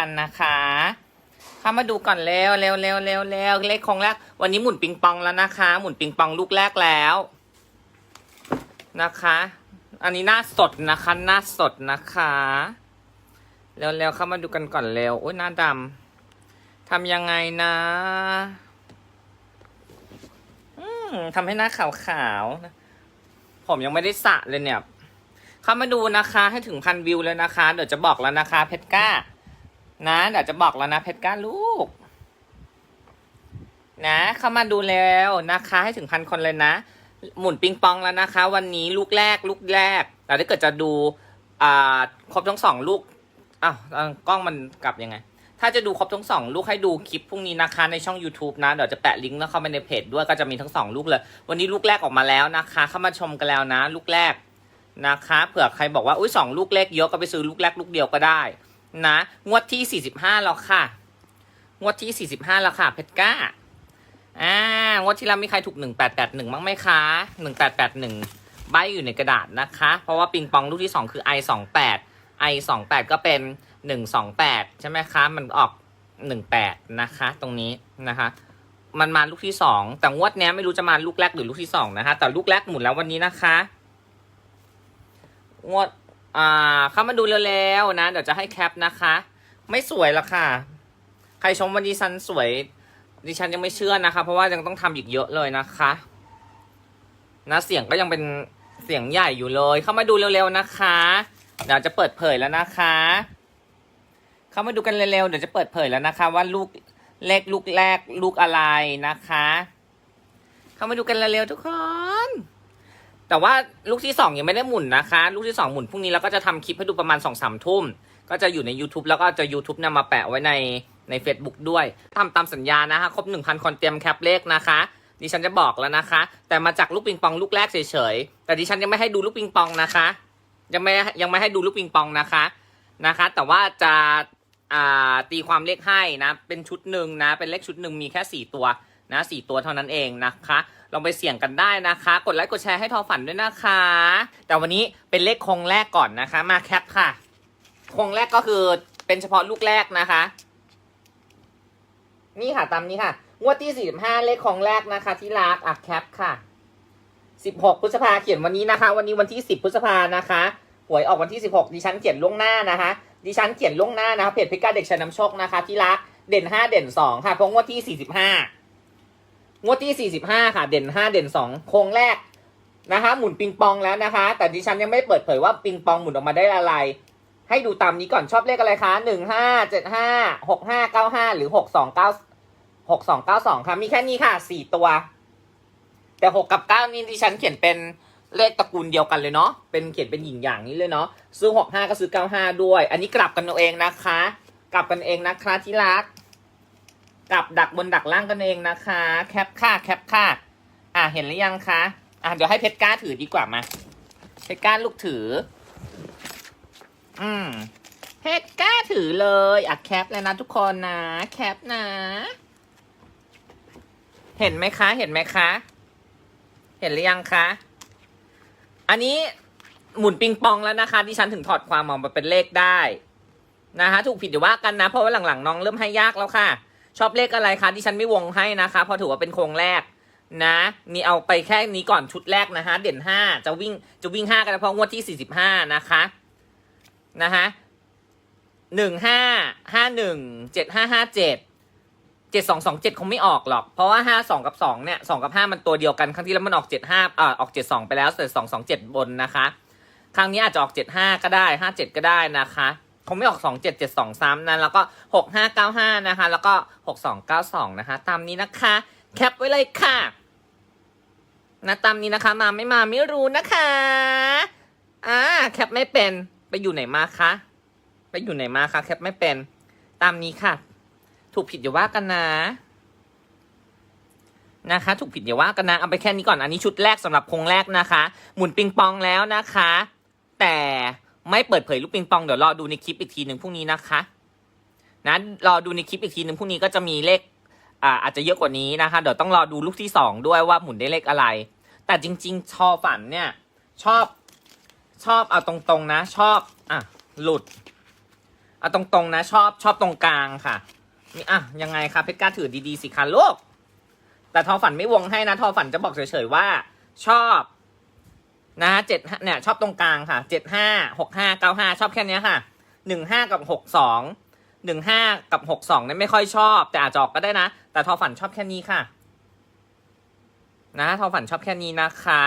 กันนะคะเข้ามาดูก่อนเร็วเร็วเร็วเร็วเร็วเลขคงแรก วันนี้หมุนปิงปองแล้วนะคะ หมุนปิงปองลูกแรกแล้วนะคะ อันนี้หน้าสดนะคะ หน้าสดนะคะเร็วเร็วเข้ามาดูกันก่อนเร็วโอ้ยหน้าดำทำยังไงนะอืมทำให้หน้าขาวๆนะผมยังไม่ได้สระเลยเนี่ย เข้ามาดูนะคะ ให้ถึงพันวิวเลยนะคะ เดี๋ยวจะบอกแล้วนะคะ เพชรก้า นะเดี๋ยวจะบอกแล้วนะเพชรก้าลูก นะ เข้ามาดูแล้วนะคะ ให้ถึงพันคนเลยนะ หมุนปิงปองแล้วนะคะ วันนี้ลูกแรก ลูกแรกแต่ถ้าเกิดจะดูอ่าครบทั้งสองลูกอ้าวกล้องมันกลับยังไง ถ้าจะดูครบทั้งสองลูกให้ดูคลิปพรุ่งนี้นะคะ ในช่อง YouTube นะ เดี๋ยวจะแปะลิงก์แล้วเข้าไปในเพจด้วยก็จะมีทั้งสองลูกเลย วันนี้ลูกแรกออกมาแล้วนะคะ เข้ามาชมกันแล้วนะ ลูกแรกนะคะ เผื่อใครบอกว่าอุ้ยสองลูกเล็กเยอะก็ไปซื้อลูกแรกลูกเดียวก็ได้ นะ งวดที่สี่สิบห้าแล้วค่ะ งวดที่สี่สิบห้าแล้วค่ะ เพชรก้า อ่า งวดที่แล้วมีใครถูกหนึ่งแปดแปดหนึ่งบ้างไหมคะหนึ่งแปดแปดหนึ่งใบอยู่ในกระดาษนะคะ เพราะว่าปิงปองลูกที่สองคือ i สองแปด i สองแปดก็เป็นหนึ่งสองแปดใช่ไหมคะ มันออกหนึ่งแปดนะคะ ตรงนี้นะคะ มันมาลูกที่สองแต่งวดเนี้ยไม่รู้จะมาลูกแรกหรือลูกที่สองนะคะ แต่ลูกแรกหมุนแล้ววันนี้นะคะ งวด อ่าเข้ามาดูเร็วๆนะ เดี๋ยวจะให้แคปนะคะ ไม่สวยหรอกค่ะ ใครชมวันดิฉันสวย ดิฉันยังไม่เชื่อนะคะ เพราะว่ายังต้องทำอีกเยอะเลยนะคะ นะเสียงก็ยังเป็นเสียงใหญ่อยู่เลย เข้ามาดูเร็วๆนะคะ เดี๋ยวจะเปิดเผยแล้วนะคะ เข้ามาดูกันเร็วๆเดี๋ยวจะเปิดเผยแล้วนะคะ ว่าลูกเลขลูกแรกลูกอะไรนะคะ เข้ามาดูกันเร็วๆทุกคน แต่ว่าลูกที่สองยังไม่ได้หมุนนะคะ ลูกที่สองหมุนพรุ่งนี้แล้วก็จะทำคลิปให้ดูประมาณสองสามทุ่ม ก็จะอยู่ใน YouTube แล้วก็จะ YouTube นำมาแปะไว้ในใน Facebook ด้วยทำตามสัญญานะคะ ครบ 1,000 คนเตรียมแคปเลขนะคะดิฉันจะบอกแล้วนะคะ แต่มาจากลูกปิงปองลูกแรกเฉยๆ แต่ดิฉันยังไม่ให้ดูลูกปิงปองนะคะ ยังไม่ยังไม่ให้ดูลูกปิงปองนะคะนะคะ แต่ว่าจะาตีความเลขให้นะ เป็นชุดหนึ่งนะ เป็นเลขชุดหนึ่งมีแค่สี่ตัว นะสี่ตัวเท่านั้นเองนะคะลองไปเสี่ยงกันได้นะคะ กดไลค์กดแชร์ให้ทอฝันด้วยนะคะ แต่วันนี้เป็นเลขคงแรกก่อนนะคะ มาแคปค่ะ คงแรกก็คือเป็นเฉพาะลูกแรกนะคะ นี่ค่ะตามนี้ค่ะ งวดที่45เลขคงแรกนะคะ ที่รักอะแคปค่ะ16พฤษภาเขียนวันนี้นะคะ วันนี้วันที่10พฤษภานะคะหวยออกวันที่16ดิฉันเขียนล่วงหน้านะคะดิฉันเขียนล่วงหน้านะคะเพจพิกาเด็กชายน้ำโชคนะคะ ที่รักเด่น5เด่น2ค่ะเพราะงวดที่45 งวดที่ 45 ค่ะ เด่น 5 เด่น 2 โครงแรกนะคะ หมุนปิงปองแล้วนะคะ แต่ดิฉันยังไม่เปิดเผยว่าปิงปองหมุนออกมาได้อะไร ให้ดูตามนี้ก่อนชอบเลขอะไรคะ 1 5 7 5 6 5 9 5 หรือ 6 2 9 6 2 9 2 ค่ะ มีแค่นี้ค่ะ 4 ตัว แต่ 6 กับ 9 นี่ดิฉันเขียนเป็นเลขตระกูลเดียวกันเลยเนาะ เป็นเขียนเป็นหญิงอย่างนี้เลยเนาะ ซื้อ 6 5 ก็ซื้อ 9 5 ด้วย อันนี้กลับกันเอาเองนะคะ กลับกันเองนะคะที่รัก กลับดักบนดักล่างกันเองนะคะ แคปค่ะแคปค่ะอะเห็นหรือยังคะอะเดี๋ยวให้เพชรก้าถือดีกว่ามาเพชรก้าลูกถือ อืมเพชรก้าถือเลยอะแคปเลยนะทุกคนนะ แคปนะ เห็นไหมคะ เห็นไหมคะ เห็นหรือยังคะ อันนี้หมุนปิงปองแล้วนะคะที่ฉันถึงถอดความออกมาเป็นเลขได้นะคะถูกผิดเดี๋ยวว่ากันนะ เพราะว่าหลังๆน้องเริ่มให้ยากแล้วค่ะ ชอบเลขอะไรคะที่ฉันไม่วงให้นะคะเพราะถือว่าเป็นโครงแรกนะ มีเอาไปแค่นี้ก่อนชุดแรกนะคะเด่นห้าจะวิ่งจะวิ่งห้ากันเพราะงวดที่สี่สิบห้านะคะนะคะหนึ่งห้าห้าหนึ่งเจ็ดห้าห้าเจ็ดเจ็ดสองสองเจ็ดคงไม่ออกหรอก เพราะว่าห้าสองกับสองเนี่ยสองกับห้ามันตัวเดียวกัน ครั้งที่แล้วมันออกเจ็ดห้าอ่าออกเจ็ดสองไปแล้วแต่สองสองเจ็ดบนนะคะ ครั้งนี้อาจจะออกเจ็ดห้าก็ได้ห้าเจ็ดก็ได้นะคะ คงไม่ออกสองเจ็ดเจ็ดสองซ้ำนะแล้วก็หกห้าเก้าห้านะคะ แล้วก็หกสองเก้าสองนะคะ ตามนี้นะคะ แคปไว้เลยค่ะนะตามนี้นะคะ มาไม่มาไม่รู้นะคะอ่าแคปไม่เป็นไปอยู่ไหนมาคะไปอยู่ไหนมาคะแคปไม่เป็น ตามนี้ค่ะ ถูกผิดอย่าว่ากันนะนะคะ ถูกผิดอย่าว่ากันนะเอาไปแค่นี้ก่อนอันนี้ชุดแรกสำหรับโครงแรกนะคะ หมุนปิงปองแล้วนะคะ แต่ ไม่เปิดเผยลูกปิงปองเดี๋ยวรอดูในคลิปอีกทีหนึ่งพรุ่งนี้นะคะนะรอดูในคลิปอีกทีหนึ่งพรุ่งนี้ก็จะมีเลขอ่าอาจจะเยอะกว่านี้นะคะ เดี๋ยวต้องรอดูลูกที่สองด้วยว่าหมุนได้เลขอะไร แต่จริง ๆ ชอฝันเนี่ย ชอบชอบเอาตรงๆนะ ชอบอะหลุดเอาตรงๆนะ ชอบชอบตรงกลางค่ะนี่อะยังไงคะเพชรกล้าถือดีๆสิคะลูกแต่ทอฝันไม่วงให้นะทอฝันจะบอกเฉยๆว่า ชอบ นะเจ็ดเนี่ยชอบตรงกลางค่ะเจ็ดห้าหกห้าเก้าห้าชอบแค่นี้ค่ะหนึ่งห้ากับหกสองหนึ่งห้ากับหกสองเนี่ยไม่ค่อยชอบ แต่อาจจะออกก็ได้นะ แต่ทอฝันชอบแค่นี้ค่ะ นะทอฝันชอบแค่นี้นะคะ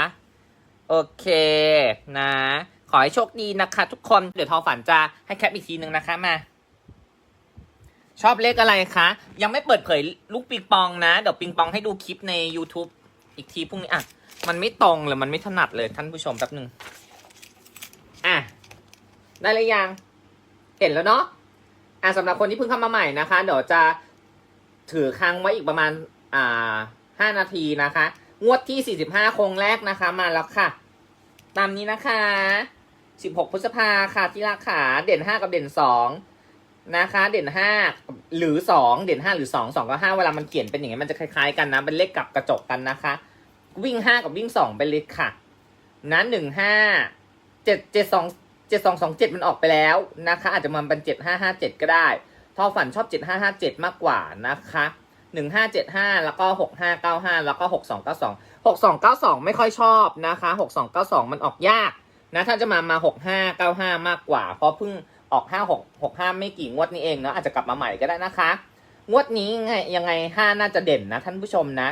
โอเคนะ ขอให้โชคดีนะคะ ทุกคนเดี๋ยวทอฝันจะให้แคปอีกทีหนึ่งนะคะมาชอบเลขอะไรคะ ยังไม่เปิดเผยลูกปิงปองนะ เดี๋ยวปิงปองให้ดูคลิปใน YouTube อีกทีพรุ่งนี้อะ มันไม่ตรงเลยมันไม่ถนัดเลยท่านผู้ชมแป๊บหนึ่งอะ ได้เลยยัง เห็นแล้วเนาะ อะสำหรับคนที่เพิ่งเข้ามาใหม่นะคะ เดี๋ยวจะถือค้างไว้อีกประมาณ อ่าห้านาทีนะคะ งวดที่45โครงแรกนะคะ มาแล้วค่ะ ตามนี้นะคะ16พฤษภาค่ะที่ราคาเด่น5กับเด่น2นะคะ เด่น5หรือ2เด่น5หรือ2 2กับ5เวลามันเขียนเป็นอย่างนี้มันจะคล้ายๆกันนะ เป็นเลขกลับกระจกกันนะคะ วิ่ง5กับวิ่ง2เป็นเลขค่ะ นั้น1 5 7 7 2 7 2 2 7มันออกไปแล้วนะคะ อาจจะมาเป็น7 5 5 7ก็ได้ทอฝันชอบ7 5 5 7มากกว่านะคะหนึ่งห้าเจ็ดห้าแล้วก็หกห้าเก้าห้าแล้วก็หกสองเก้าสองหกสองเก้าสองไม่ค่อยชอบนะคะหกสองเก้าสองมันออกยากนะถ้าจะมามาหกห้าเก้าห้ามากกว่า เพราะเพิ่งออกห้าหกหกห้าไม่กี่งวดนี้เองเนาะอาจจะกลับมาใหม่ก็ได้นะคะ งวดนี้ไงยังไงห้าน่าจะเด่นนะท่านผู้ชมนะ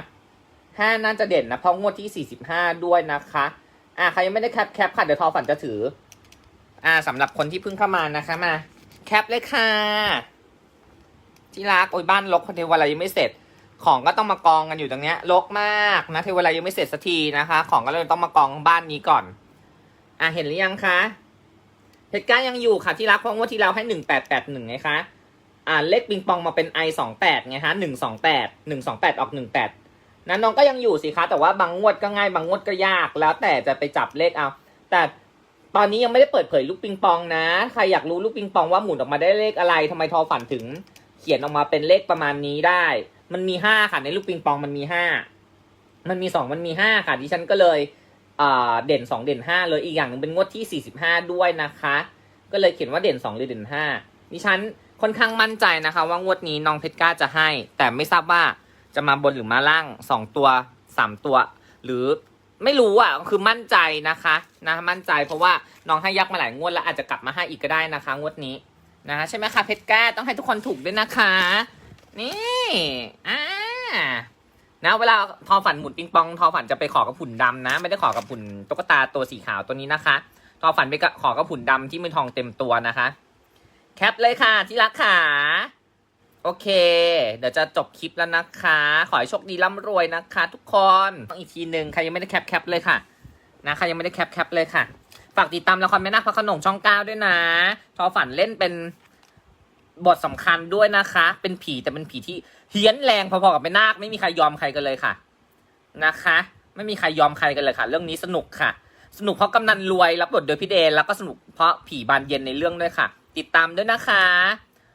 ห้าน่าจะเด่นนะ เพราะงวดที่สี่สิบห้าด้วยนะคะ อ่าใครยังไม่ได้แคปแคปค่ะ เดี๋ยวทอฝันจะถือ อ่าสำหรับคนที่เพิ่งเข้ามานะคะมา แคปเลยค่ะ ที่รักโอ้ยบ้านรกเทวาลัยยังไม่เสร็จ ของก็ต้องมากองกันอยู่ตรงเนี้ยรกมากนะเทวาลัยยังไม่เสร็จสักทีนะคะ ของก็เลยต้องมากองบ้านนี้ก่อน อะเห็นหรือยังคะเหตุการณ์ยังอยู่ค่ะที่รักเพราะว่าที่เราให้หนึ่งแปดแปดหนึ่งไงคะอ่าเลขปิงปองมาเป็น i สองแปดไงคะหนึ่งสองแปดหนึ่งสองแปดออกหนึ่งแปด นะน้องก็ยังอยู่สิคะแต่ว่าบางงวดก็ง่ายบางงวดก็ยาก แล้วแต่จะไปจับเลขเอา แต่ตอนนี้ยังไม่ได้เปิดเผยลูกปิงปองนะ ใครอยากรู้ลูกปิงปองว่าหมุนออกมาได้เลขอะไรทำไมทอฝันถึง เขียนออกมาเป็นเลขประมาณนี้ได้ มันมีห้าค่ะในลูกปิงปองมันมีห้ามันมีสองมันมีห้าค่ะดิฉันก็เลยเด่นสองเด่นห้าเลยอีกอย่างหนึ่งเป็นงวดที่สี่สิบห้าด้วยนะคะ ก็เลยเขียนว่าเด่นสองหรือเด่นห้าดิฉันค่อนข้างมั่นใจนะคะ ว่างวดนี้น้องเพชรกล้าจะให้ แต่ไม่ทราบว่า จะมาบนหรือมาล่างสองตัวสามตัว หรือไม่รู้อะคือมั่นใจนะคะนะมั่นใจเพราะว่าน้องให้ยักษ์มาหลายงวดแล้วอาจจะกลับมาให้อีกก็ได้นะคะ งวดนี้นะคะใช่ไหมคะเพชรแก้ต้องให้ทุกคนถูกด้วยนะคะ นี่อ่านะเวลาทอฝันหมุนปิงปองทอฝันจะไปขอกับผุ่นดำนะ ไม่ได้ขอกับผุ่นตุ๊กตาตัวสีขาวตัวนี้นะคะทอฝันไปขอกับผุ่นดำที่มือทองเต็มตัวนะคะ แคปเลยค่ะที่รักขา โอเค เดี๋ยวจะจบคลิปแล้วนะคะ ขอให้โชคดีร่ำรวยนะคะ ทุกคนต้องอีกทีหนึ่งใครยังไม่ได้แคปแคปเลยค่ะนะใครยังไม่ได้แคปแคปเลยค่ะ ฝากติดตามละครแม่นาคพระขนงช่องเก้าด้วยนะ ทอฝันเล่นเป็นบทสำคัญด้วยนะคะ เป็นผีแต่เป็นผีที่เฮี้ยนแรงพอๆกับแม่นาคไม่มีใครยอมใครกันเลยค่ะ นะคะ ไม่มีใครยอมใครกันเลยค่ะ เรื่องนี้สนุกค่ะ สนุกเพราะกำนันรวยรับบทโดยพี่เดนแล้วก็สนุกเพราะผีบานเย็นในเรื่องด้วยค่ะ ติดตามด้วยนะคะ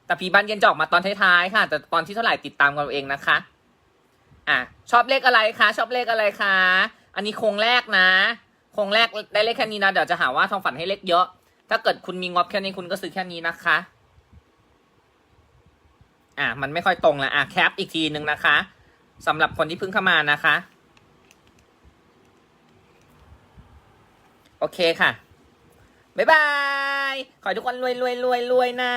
แต่ผีบานเย็นจะออกมาตอนท้ายๆค่ะ แต่ตอนที่เท่าไหร่ติดตามกันเองนะคะ อะชอบเลขอะไรคะ ชอบเลขอะไรคะ อันนี้โครงแรกนะโครงแรกได้เลขแค่นี้นะเดี๋ยวจะหาว่าทองฝันให้เลขเยอะ ถ้าเกิดคุณมีงบแค่นี้คุณก็ซื้อแค่นี้นะคะ อะมันไม่ค่อยตรงละอะแคปอีกทีนึงนะคะสำหรับคนที่เพิ่งเข้ามานะคะ โอเคค่ะ บ๊ายบาย ขอให้ทุกคนรวยรวยรวยรวยนะ